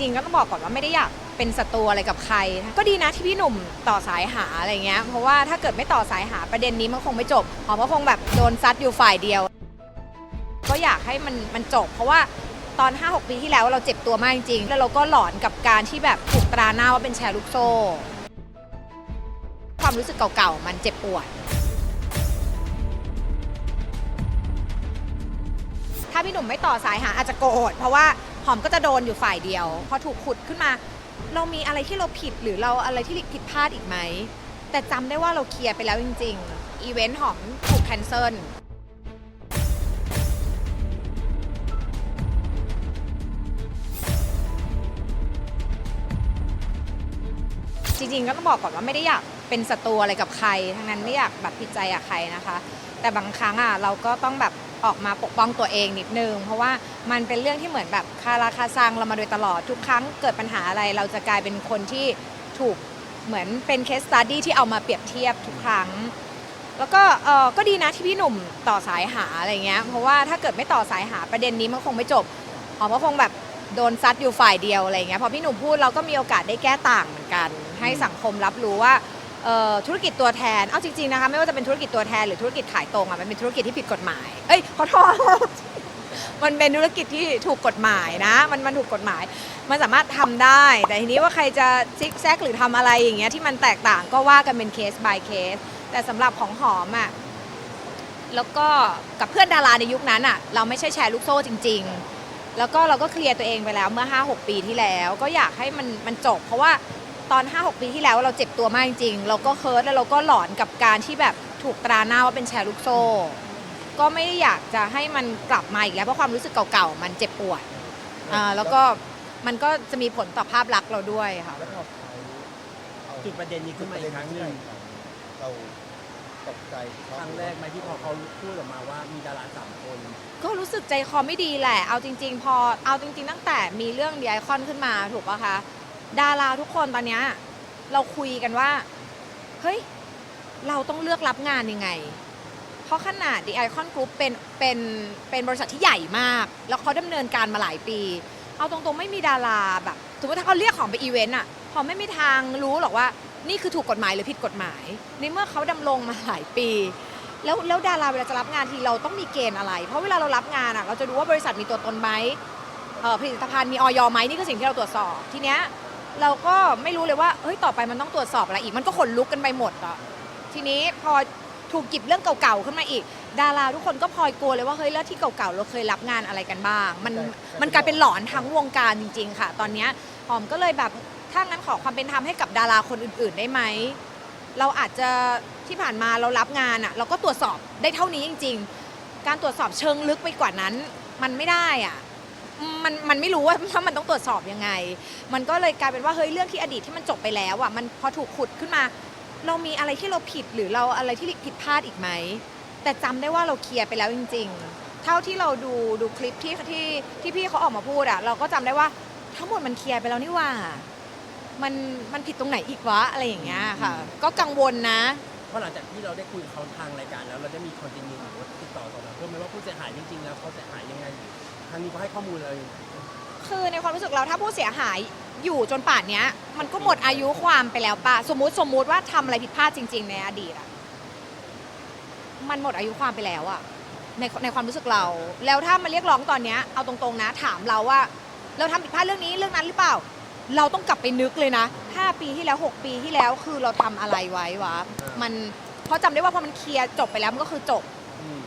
ริงๆก็ต้องบอกก่อนว่าไม่ได้อยากเป็นศัตรูอะไรกับใคร ก็ดีนะที่พี่หนุ่มต่อสายหาอะไรเงี้ยเพราะว่าถ้าเกิดไม่ต่อสายหาประเด็นนี้มันคงไม่จบหอมก็คงแบบโดนซัดอยู่ฝ่ายเดียว ก็อยากให้มันมันจบ เพราะว่าตอน 5-6 ปีที่แล้วเราเจ็บตัวมากจริงๆแล้วเราก็หลอนกับการที่แบบถูกตราหน้าว่าเป็นแชร์ลูกโซ่ ความรู้สึกเก่าๆมันเจ็บปวดถ้าพี่หนุ่มไม่ต่อสายหาอาจจะโกรธเพราะว่า หอมก็จะโดนอยู่ฝ่ายเดียว พอถูกขุดขึ้นมา เรามีอะไรที่เราผิดหรือเราอะไรที่ผิดพลาดอีกไหม แต่จำได้ว่าเราเคลียร์ไปแล้วจริงๆ อีเวนต์หอมถูกแคนเซิล จริงๆก็ต้องบอกก่อนว่าไม่ได้อยาก เป็นศัตรูอะไรกับใคร ทั้งนั้นไม่อยากแบบผิดใจกับใครนะคะ แต่บางครั้งอะเราก็ต้องแบบออกมาปกป้องตัวเองนิดนึง เพราะว่ามันเป็นเรื่องที่เหมือนแบบคาราคาซังเรามาโดยตลอดทุกครั้งเกิดปัญหาอะไรเราจะกลายเป็นคนที่ถูกเหมือนเป็นเคสตัดดี้ที่เอามาเปรียบเทียบทุกครั้ง แล้วก็เออก็ดีนะที่พี่หนุ่มต่อสายหาอะไรเงี้ยเพราะว่าถ้าเกิดไม่ต่อสายหาประเด็นนี้มันคงไม่จบหอมก็คงแบบโดนซัดอยู่ฝ่ายเดียวอะไรเงี้ยพอพี่หนุ่มพูดเราก็มีโอกาสได้แก้ต่างเหมือนกัน ให้สังคมรับรู้ว่า ธุรกิจตัวแทน เอาจริงๆนะคะไม่ว่าจะเป็นธุรกิจตัวแทนหรือธุรกิจขายตรงอะมันเป็นธุรกิจที่ผิดกฎหมาย เอ้ยขอโทษมันเป็นธุรกิจที่ถูกกฎหมายนะ มันมันถูกกฎหมาย มันสามารถทำได้ แต่ทีนี้ว่าใครจะซิกแซกหรือทำอะไรอย่างเงี้ยที่มันแตกต่างก็ว่ากันเป็นเคส by เคส แต่สำหรับของหอมอะแล้วก็กับเพื่อนดาราในยุคนั้นอะเราไม่ใช่แชร์ลูกโซ่จริง ๆ แล้วก็เราก็เคลียร์ตัวเองไปแล้วเมื่อ 5-6 ปีที่แล้ว ก็อยากให้มันมันจบ เพราะว่า ตอน 5-6 ปีที่แล้วเราเจ็บตัวมากจริงๆเราก็เคิร์ดแล้วเราก็หลอนกับการที่แบบถูกตราหน้าว่าเป็นแชร์ลูกโซ่ ก็ไม่ได้อยากจะให้มันกลับมาอีกแล้วเพราะความรู้สึกเก่าๆมันเจ็บปวดอ่าแล้วก็มันก็จะมีผลต่อภาพลักษณ์เราด้วยค่ะ แล้วพอเขาเอาจุดประเด็นนี้ขึ้นมาอีกครั้งหนึ่งเราตกใจครั้งแรกไหมที่พอเขาพูดออกมาว่ามีดาราสามคนก็รู้สึกใจคอไม่ดีแหละ เอาจริง ๆ พอ เอาจริง ๆ ตั้งแต่มีเรื่องดีไอคอนขึ้นมาถูกปะคะ ดาราทุกคนตอนเนี้ยเราคุยกันว่า เฮ้ย เราต้องเลือกรับงานยังไง เพราะขนาดดีไอคอนกรุ๊ปเป็นเป็นเป็นบริษัทที่ใหญ่มาก แล้วเขาดำเนินการมาหลายปี เอาตรงๆไม่มีดาราแบบสมมติถ้าเขาเรียกของไปอีเวนต์อะหอมไม่มีทางรู้หรอกว่า นี่คือถูกกฎหมายหรือผิดกฎหมาย ในเมื่อเขาดำรงมาหลายปี แล้วแล้วดาราเวลาจะรับงานทีเราต้องมีเกณฑ์อะไร เพราะเวลาเรารับงานอะเราจะดูว่าบริษัทมีตัวตนไหมเอ่อผลิตภัณฑ์มีออยไหมนี่คือสิ่งที่เราตรวจสอบทีเนี้ย เราก็ไม่รู้เลยว่าเฮ้ยต่อไปมันต้องตรวจสอบอะไรอีก มันก็ขนลุกกันไปหมดอะทีนี้พอถูกหยิบเรื่องเก่าๆขึ้นมาอีก ดาราทุกคนก็พลอยกลัวเลยว่าเฮ้ยแล้วที่เก่าๆเราเคยรับงานอะไรกันบ้าง มันมันกลายเป็นหลอนทั้งวงการจริง ๆ ค่ะ ตอนเนี้ยหอมก็เลยแบบถ้างั้นขอความเป็นธรรมให้กับดาราคนอื่น ๆ ได้ไหมเราอาจจะที่ผ่านมาเรารับงานอะเราก็ตรวจสอบได้เท่านี้จริง ๆ การตรวจสอบเชิงลึกไปกว่านั้น มันไม่ได้อะ มันมันไม่รู้ว่าว่ามันต้องตรวจสอบยังไง มันก็เลยกลายเป็นว่าเฮ้ยเรื่องที่อดีตที่มันจบไปแล้วอะมันพอถูกขุดขึ้นมา เรามีอะไรที่เราผิดหรือเราอะไรที่ผิดพลาดอีกไหมแต่จำได้ว่าเราเคลียร์ไปแล้วจริง ๆ เท่าที่เราดูดูคลิปที่ที่ที่พี่เขาออกมาพูดอะเราก็จำได้ว่าทั้งหมดมันเคลียร์ไปแล้วนี่หว่า มันมันผิดตรงไหนอีกวะอะไรอย่างเงี้ยค่ะ ก็กังวลนะเพราะหลังจากที่เราได้คุยกับเขาทางรายการแล้วเราได้มีคอนติเนียหรือว่าติดต่อต่อมาเพื่อไหมว่าผู้เสียหายจริงๆแล้วเขาเสียหายยังไง ทางนี้เขาให้ข้อมูลอะไรคือในความรู้สึกเราถ้าผู้เสียหายอยู่จนป่านเนี้ย มันก็หมดอายุความไปแล้วป่ะ สมมุติสมมุติว่าทำอะไรผิดพลาดจริง ๆ ในอดีตอะมันหมดอายุความไปแล้วอะในในความรู้สึกเรา แล้วถ้ามาเรียกร้องตอนเนี้ยเอาตรงๆนะ ถามเราว่า เราทำผิดพลาดเรื่องนี้เรื่องนั้นหรือเปล่า เราต้องกลับไปนึกเลยนะ 5 ปีที่แล้ว 6 ปีที่แล้วคือเราทำอะไรไว้วะมันเพราะจำได้ว่าพอมันเคลียร์จบไปแล้วมันก็คือจบ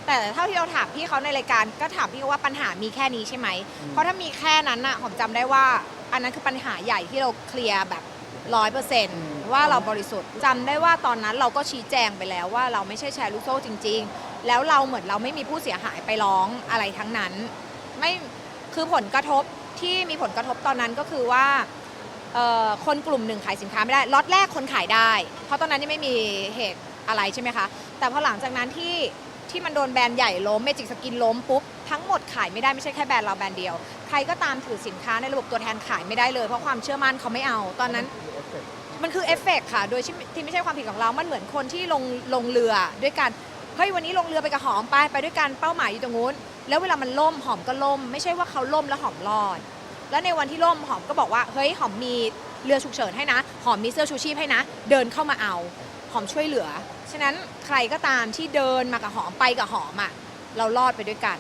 แต่เท่าที่เราถามพี่เขาในรายการก็ถามพี่เขาว่าปัญหามีแค่นี้ใช่ไหมอืมเพราะถ้ามีแค่นั้นน่ะหอมจำได้ว่า อันนั้นคือปัญหาใหญ่ที่เราเคลียร์แบบร้อยเปอร์เซนต์ว่าเราบริสุทธิ์จำได้ว่าตอนนั้นเราก็ชี้แจงไปแล้วว่าเราไม่ใช่แชร์ลูกโซ่จริง ๆ แล้วเราเหมือนเราไม่มีผู้เสียหายไปร้องอะไรทั้งนั้น ไม่คือผลกระทบที่มีผลกระทบตอนนั้นก็คือว่าเอ่อคนกลุ่มหนึ่งขายสินค้าไม่ได้ล็อตแรกคนขายได้ เพราะตอนนั้นยังไม่มีเหตุอะไรใช่ไหมคะ แต่พอหลังจากนั้นที่ ที่มันโดนแบรนด์ใหญ่ล้มเมจิกสกินล้มปุ๊บ ทั้งหมดขายไม่ได้ไม่ใช่แค่แบรนด์เราแบรนด์เดียว ใครก็ตามถือสินค้าในระบบตัวแทนขายไม่ได้เลย เพราะความเชื่อมั่นเขาไม่เอา ตอนนั้น มันคือเอฟเฟกต์ค่ะ โดยที่ไม่ใช่ความผิดของเรา มันเหมือนคนที่ลงลงเรือด้วยกัน เฮ้ยวันนี้ลงเรือไปกับหอมไปไปด้วยกันเป้าหมายอยู่ตรงนู้น แล้วเวลามันล่มหอมก็ล่ม ไม่ใช่ว่าเขาล่มแล้วหอมรอด แล้วในวันที่ล่มหอมก็บอกว่าเฮ้ยหอมมีเรือฉุกเฉินให้นะ หอมมีเสื้อชูชีพให้นะ เดินเข้ามาเอา หอมช่วยเหลือ ฉะนั้นใครก็ตามที่เดินมากับหอมไปกับหอมอะเรารอดไปด้วยกัน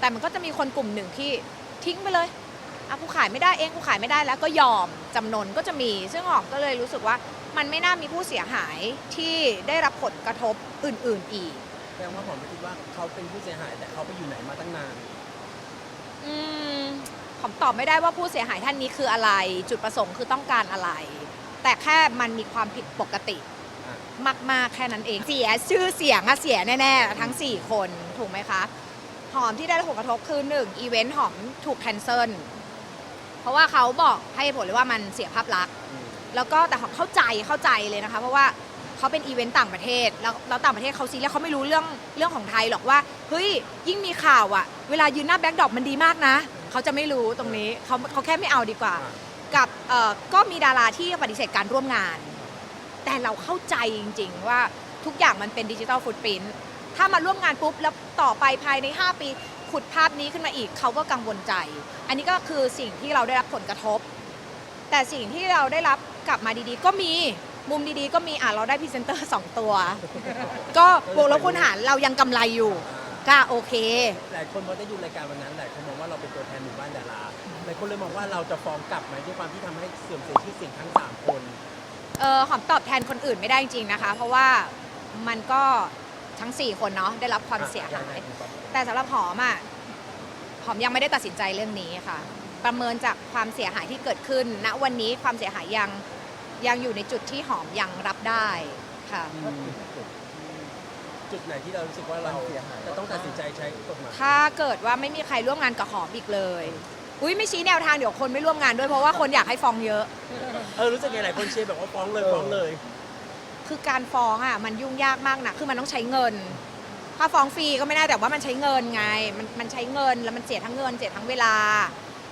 แต่มันก็จะมีคนกลุ่มหนึ่งที่ทิ้งไปเลยอะกูขายไม่ได้เองกูขายไม่ได้แล้วก็ยอมจำนนก็จะมี ซึ่งหอมก็เลยรู้สึกว่ามันไม่น่ามีผู้เสียหายที่ได้รับผลกระทบอื่น ๆอีกแสดงว่าผมไม่คิดว่าเขาเป็นผู้เสียหายแต่เขาไปอยู่ไหนมาตั้งนาน อืมผมตอบไม่ได้ว่าผู้เสียหายท่านนี้คืออะไร จุดประสงค์คือต้องการอะไร แต่แค่มันมีความผิดปกติอะ มาก ๆ แค่นั้นเองเสียชื่อเสียงอะเสียแน่ๆ ทั้ง 4 คนถูกไหมคะ หอมที่ได้รับผลกระทบคือหนึ่งอีเวนต์หอมถูกแคนเซิลเพราะว่าเขาบอกให้เหตุผลเลยว่ามันเสียภาพลักษณ์อืมแล้วก็แต่หอมเข้าใจเข้าใจเลยนะคะ เพราะว่าเขาเป็นอีเวนต์ต่างประเทศแล้วแล้วต่างประเทศเขาซีแล้วเขาไม่รู้เรื่องเรื่องของไทยหรอกว่าเฮ้ยยิ่งมีข่าวอะเวลายืนหน้าแบ็คดรอปมันดีมากนะ เขาจะไม่รู้ตรงนี้เขาเขาแค่ไม่เอาดีกว่าอะกับเอ่อก็มีดาราที่ปฏิเสธการร่วมงาน แต่เราเข้าใจจริง ๆ ว่าทุกอย่างมันเป็นดิจิทัลฟุตปรินถ้ามาร่วมงานปุ๊บ แล้วต่อไปภายใน 5 ปีขุดภาพนี้ขึ้นมาอีกเขาก็กังวลใจ อันนี้ก็คือสิ่งที่เราได้รับผลกระทบ แต่สิ่งที่เราได้รับกลับมาดีๆ ก็มีมุมดีๆ ก็มีอะเราได้พรีเซนเตอร์2ตัว ก็บวกลบคูณหารเรายังกำไรอยู่ก็โอเค หลายคนพอได้ดูรายการวันนั้นหลายคนมองว่าเราเป็นตัวแทนหมู่บ้านดาราหลายคนเลยมองว่าเราจะฟ้องกลับไหมด้วยความที่ทำให้เสื่อมเสียชื่อเสียงทั้งสามคน เออหอมตอบแทนคนอื่นไม่ได้จริงๆนะคะ เพราะว่ามันก็ทั้ง 4 คนเนาะได้รับความเสียหายแต่สำหรับหอมอะหอมยังไม่ได้ตัดสินใจเรื่องนี้ค่ะ ประเมินจากความเสียหายที่เกิดขึ้นณวันนี้ความเสียหายยังยังอยู่ในจุดที่หอมยังรับได้ค่ะอืมจุดไหนที่เรารู้สึกว่าเรามันเสียหายจะต้องตัดสินใจใช้กฎหมายถ้าเกิดว่าไม่มีใครร่วมงานกับหอมอีกเลย อุ้ยไม่ชี้แนวทางเดี๋ยวคนไม่ร่วมงานด้วยเพราะว่าคนอยากให้ฟ้องเยอะ เออรู้สึกไงหลายคนเชียร์แบบว่าฟ้องเลยฟ้องเลยคือการฟ้องอะมันยุ่งยากมากนะคือมันต้องใช้เงิน ถ้าฟ้องฟรีก็ไม่ได้แต่ว่ามันใช้เงินไง มันมันใช้เงินแล้วมันเสียทั้งเงินเสียทั้งเวลา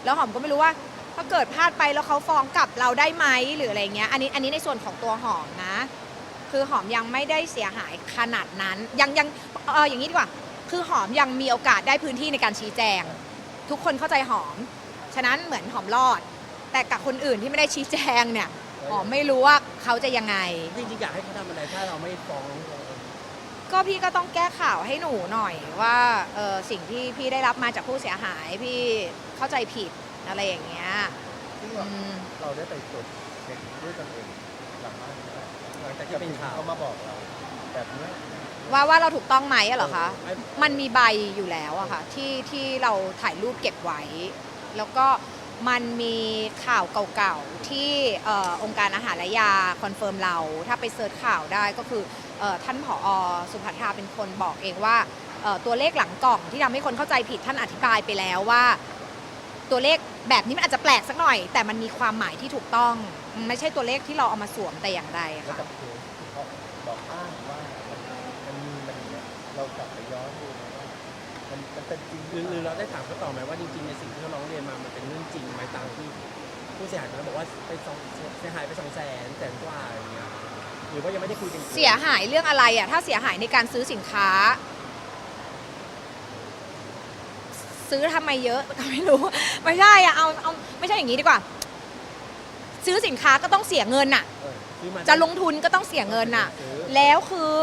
แล้วหอมก็ไม่รู้ว่า ถ้าเกิดพลาดไปแล้วเขาฟ้องกลับเราได้ไหมหรืออะไรเงี้ย อันนี้อันนี้ในส่วนของตัวหอมนะ คือหอมยังไม่ได้เสียหายขนาดนั้น ยังยังเอออย่างนี้ดีกว่า คือหอมยังมีโอกาสได้พื้นที่ในการชี้แจง ทุกคนเข้าใจหอม ฉะนั้นเหมือนหอมรอด แต่กับคนอื่นที่ไม่ได้ชี้แจงเนี่ยหอมไม่รู้ว่าเขาจะยังไง จริงๆอยากให้เขาทำอะไรถ้าเราไม่ฟ้องก็พี่ก็ต้องแก้ข่าวให้หนูหน่อยว่าเออสิ่งที่พี่ได้รับมาจากผู้เสียหายพี่เข้าใจผิดอะไรอย่างเงี้ยซึ่งอืเรามเราได้ไปตรวจเช็คด้วยตนเองหลังบ้านไหมหลังจากที่เป็นข่าวเขามาบอกเรา แบบเนี้ย ว่าว่าเราถูกต้องไหมอะเหรอคะ ไม่ มันมีใบอยู่แล้วอะค่ะที่ที่เราถ่ายรูปเก็บไว้ แล้วก็มันมีข่าวเก่าๆ ที่เอ่อองค์การอาหารและยาคอนเฟิร์มเรา ถ้าไปเสิร์ชข่าวได้ก็คือเออท่านผอสุภัทราเป็นคนบอกเองว่าเอ่อตัวเลขหลังกล่องที่ทำให้คนเข้าใจผิดท่านอธิบายไปแล้วว่า ตัวเลขแบบนี้มันอาจจะแปลกสักหน่อย แต่มันมีความหมายที่ถูกต้อง ไม่ใช่ตัวเลขที่เราเอามาสวมแต่อย่างใดแล้วค่ะ กับเคสที่เขาบอกอ้างว่ามันมันมีมันอย่าง เนี้ยเรากลับไปย้อนดูไหมว่ามันมันเป็นจริงหรือหรือเราได้ถามเขาต่อไหมว่าจริงๆในสิ่งที่เขาร้องเรียนมามันเป็นเรื่องจริงไหมตามที่ผู้เสียหายเขาบอกว่าไปสองเสียหายไปสองแสนแสนกว่าอย่างเงี้ยหรือว่ายังไม่ได้คุยกันเสียหายเรื่องอะไรอะถ้าเสียหายในการซื้อสินค้า ซื้อทำไมเยอะ ก็ไม่รู้ ไม่ใช่อะเอาเอาไม่ใช่อย่างนี้ดีกว่า ซื้อสินค้าก็ต้องเสียเงินอะเออซื้อมาจะลงทุนก็ต้องเสียเงินอะซื้อแล้วคือ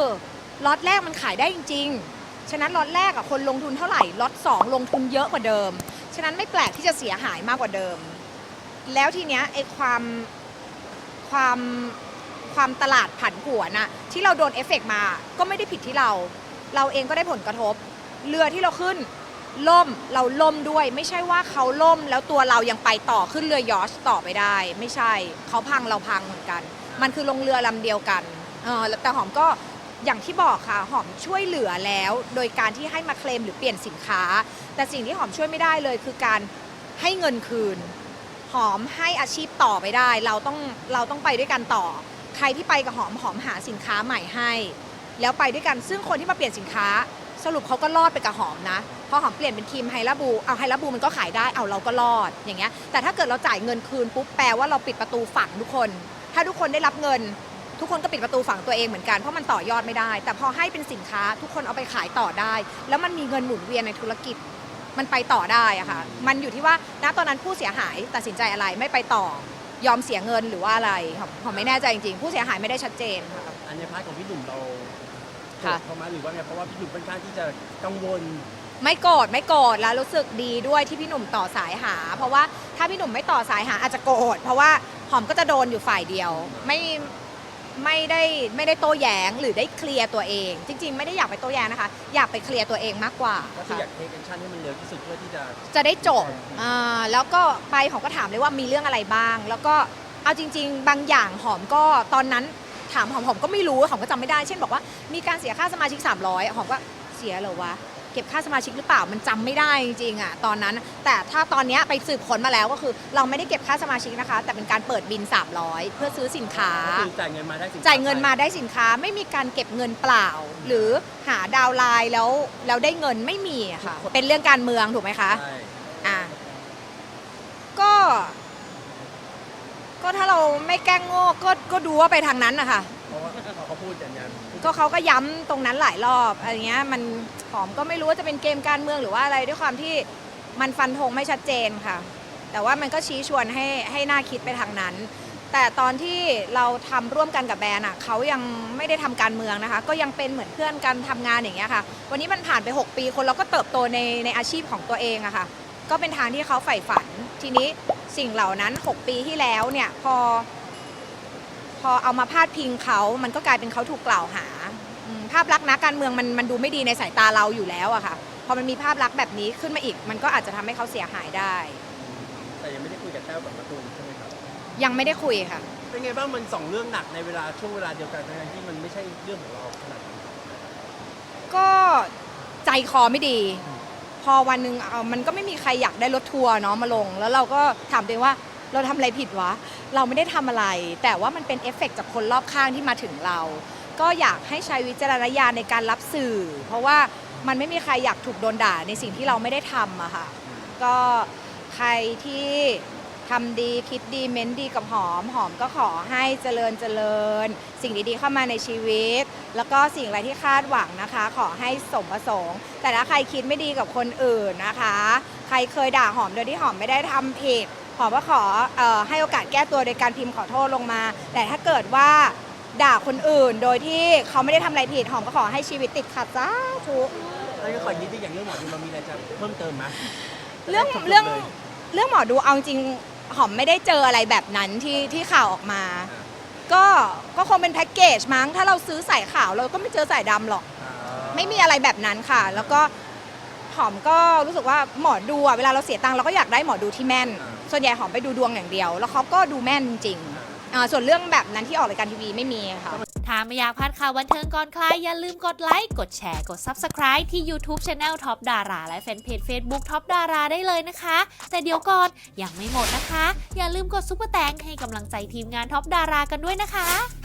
ล็อตแรกมันขายได้จริง ๆ ฉะนั้นล็อตแรกอะคนลงทุนเท่าไหร่ล็อตสองลงทุนเยอะกว่าเดิม ฉะนั้นไม่แปลกที่จะเสียหายมากกว่าเดิม แล้วทีเนี้ยไอ้ความความความตลาดผันผวนอะที่เราโดนเอฟเฟกต์มาก็ไม่ได้ผิดที่เรา เราเองก็ได้ผลกระทบ เรือที่เราขึ้นล่มเราล่มด้วย ไม่ใช่ว่าเขาล่มแล้วตัวเรายังไปต่อขึ้นเรือยอชต์ต่อไปได้ ไม่ใช่เขาพังเราพังเหมือนกัน มันคือลงเรือลำเดียวกันเออแต่หอมก็ อย่างที่บอกค่ะหอมช่วยเหลือแล้ว โดยการที่ให้มาเคลมหรือเปลี่ยนสินค้า แต่สิ่งที่หอมช่วยไม่ได้เลยคือการให้เงินคืน หอมให้อาชีพต่อไปได้ เราต้องเราต้องไปด้วยกันต่อ ใครที่ไปกับหอมหอมหาสินค้าใหม่ให้ แล้วไปด้วยกันซึ่งคนที่มาเปลี่ยนสินค้า สรุปเขาก็รอดไปกับหอมนะพอหอมเปลี่ยนเป็นครีมไฮลาบูเอาไฮลาบูมันก็ขายได้เอาเราก็รอดอย่างเงี้ยแต่ถ้าเกิดเราจ่ายเงินคืนปุ๊บแปลว่าเราปิดประตูฝังทุกคน ถ้าทุกคนได้รับเงิน ทุกคนก็ปิดประตูฝังตัวเองเหมือนกันเพราะมันต่อยอดไม่ได้ แต่พอให้เป็นสินค้าทุกคนเอาไปขายต่อได้ แล้วมันมีเงินหมุนเวียนในธุรกิจมันไปต่อได้อะค่ะ มันอยู่ที่ว่าณตอนนั้นผู้เสียหายตัดสินใจอะไรไม่ไปต่อยอมเสียเงินหรือว่าอะไรหอมหอมไม่แน่ใจจริงๆ ผู้เสียหายไม่ได้ชัดเจนค่ะอันในพาร์ทของพี่หนุ่มเราค่ะเข้ามาหรือว่าไงเพราะว่าพี่หนุ่มค่อนข้างที่จะกังวล ไม่โกรธไม่โกรธแล้วรู้สึกดีด้วยที่พี่หนุ่มต่อสายหา เพราะว่าถ้าพี่หนุ่มไม่ต่อสายหาอาจจะโกรธเพราะว่าหอมก็จะโดนอยู่ฝ่ายเดียว ไม่ ไม่ได้ไม่ได้โต้แย้งหรือได้เคลียร์ตัวเอง จริง ๆ ไม่ได้อยากไปโต้แย้งนะคะ อยากไปเคลียร์ตัวเองมากกว่าก็คือค่ะอยากเทคแอคชั่นให้มันเร็วที่สุดเพื่อที่จะ จะได้จบอ่าแล้วก็ไปหอมก็ถามเลยว่ามีเรื่องอะไรบ้าง แล้วก็เอาจริง ๆ บางอย่างหอมก็ตอนนั้นถามหอมหอมก็ไม่รู้หอมก็จำไม่ได้ เช่นบอกว่ามีการเสียค่าสมาชิก 300หอมก็เสียเหรอวะ เก็บค่าสมาชิกหรือเปล่ามันจำไม่ได้จริงๆอะตอนนั้น แต่ถ้าตอนเนี้ยไปสืบค้นมาแล้วก็คือ เราไม่ได้เก็บค่าสมาชิกนะคะ แต่เป็นการเปิดบิน 300 เพื่อซื้อสินค้าก็คือจ่ายเงินมาได้สินค้จ่ายเงินมาได้สินค้าไม่มีการเก็บเงินเปล่า หรือหาดาวน์ไลน์แล้วแล้วได้เงินไม่มีอะค่ะ เป็นเรื่องการเมืองถูกไหมคะ ใช่อะก็ ก็ถ้าเราไม่แกล้งโง่ก็ก็ดูว่าไปทางนั้นนะคะเพราะว่าเขาเขาพูดอย่างนั้น ก็เขาก็ย้ำตรงนั้นหลายรอบอะไรเงี้ยมันหอมก็ไม่รู้ว่าจะเป็นเกมการเมืองหรือว่าอะไรด้วยความที่มันฟันธงไม่ชัดเจนค่ะ แต่ว่ามันก็ชี้ชวนให้ให้น่าคิดไปทางนั้น แต่ตอนที่เราทำร่วมกันกับแบรนด์อะเขายังไม่ได้ทำการเมืองนะคะ ก็ยังเป็นเหมือนเพื่อนกันทำงานอย่างเงี้ยค่ะ วันนี้มันผ่านไป 6 ปีคนเราก็เติบโตในในอาชีพของตัวเองอะค่ะ ก็เป็นทางที่เขาใฝ่ฝัน ทีนี้สิ่งเหล่านั้น 6 ปีที่แล้วเนี่ยพอ พอเอามาพาดพิงเขามันก็กลายเป็นเขาถูกกล่าวหาอืมภาพลักษณ์นักการเมืองมันมันดูไม่ดีในสายตาเราอยู่แล้วอะค่ะ พอมันมีภาพลักษณ์แบบนี้ขึ้นมาอีก มันก็อาจจะทำให้เขาเสียหายได้ แต่ยังไม่ได้คุยกับแต้วกับมะตูมใช่ไหมครับ ยังไม่ได้คุยค่ะ เป็นไงบ้างมันสองเรื่องหนักในเวลาช่วงเวลาเดียวกันทั้งๆที่มันไม่ใช่เรื่องของเราขนาดนั้น ก็ใจคอไม่ดี พอวันหนึ่งเอามันก็ไม่มีใครอยากได้รถทัวร์เนาะมาลง แล้วเราก็ถามตัวเองว่า เราทำอะไรผิดวะ เราไม่ได้ทำอะไร แต่ว่ามันเป็นเอฟเฟกต์จากคนรอบข้างที่มาถึงเรา ก็อยากให้ใช้วิจารณญาณในการรับสื่อ เพราะว่ามันไม่มีใครอยากถูกโดนด่าในสิ่งที่เราไม่ได้ทำอะค่ะ ก็ใครที่ทำดีคิดดีเม้นดีกับหอม หอมก็ขอให้เจริญเจริญ สิ่งดีๆเข้ามาในชีวิต แล้วก็สิ่งอะไรที่คาดหวังนะคะ ขอให้สมประสงค์ แต่ถ้าใครคิดไม่ดีกับคนอื่นนะคะ ใครเคยด่าหอมโดยที่หอมไม่ได้ทำผิด อมก็ขอเออให้โอกาสแก้ตัวโดยการพิมพ์ขอโทษลงมา แต่ถ้าเกิดว่าด่าคนอื่น โดยที่เขาไม่ได้ทำอะไรผิดหอมก็ขอให้ชีวิตติดขัดจ้าทุกแล้วก็ขอนิดนึงอย่างเรื่องหมอดูมันมีอะไรจะเพิ่มเติมไหมเรื่องจบๆเรื่องลยเรื่องหมอดูเอาจริงหอมไม่ได้เจออะไรแบบนั้นที่ที่ข่าวออกมา ก็ก็คงเป็นแพ็กเกจมั้ง ถ้าเราซื้อสายขาวเราก็ไม่เจอสายดำหรอกอ่าไม่มีอะไรแบบนั้นค่ะ แล้วก็หอมก็รู้สึกว่าหมอดูอะเวลาเราเสียตังค์เราก็อยากได้หมอดูที่แม่น ส่วนใหญ่หอมไปดูดวงอย่างเดียว แล้วเขาก็ดูแม่นจริงๆอ่าส่วนเรื่องแบบนั้นที่ออกรายการทีวีไม่มีค่ะ ถ้าไม่อยากพลาดข่าวบันเทิงก่อนใครอย่าลืมกดไลค์ กดแชร์ กด Subscribe ที่ YouTube Channel Top ดาราและแฟนเพจ Facebook Top ดาราได้เลยนะคะ แต่เดี๋ยวก่อนยังไม่หมดนะคะ อย่าลืมกดซุปเปอร์แตงให้กำลังใจทีมงาน Top ดารากันด้วยนะคะ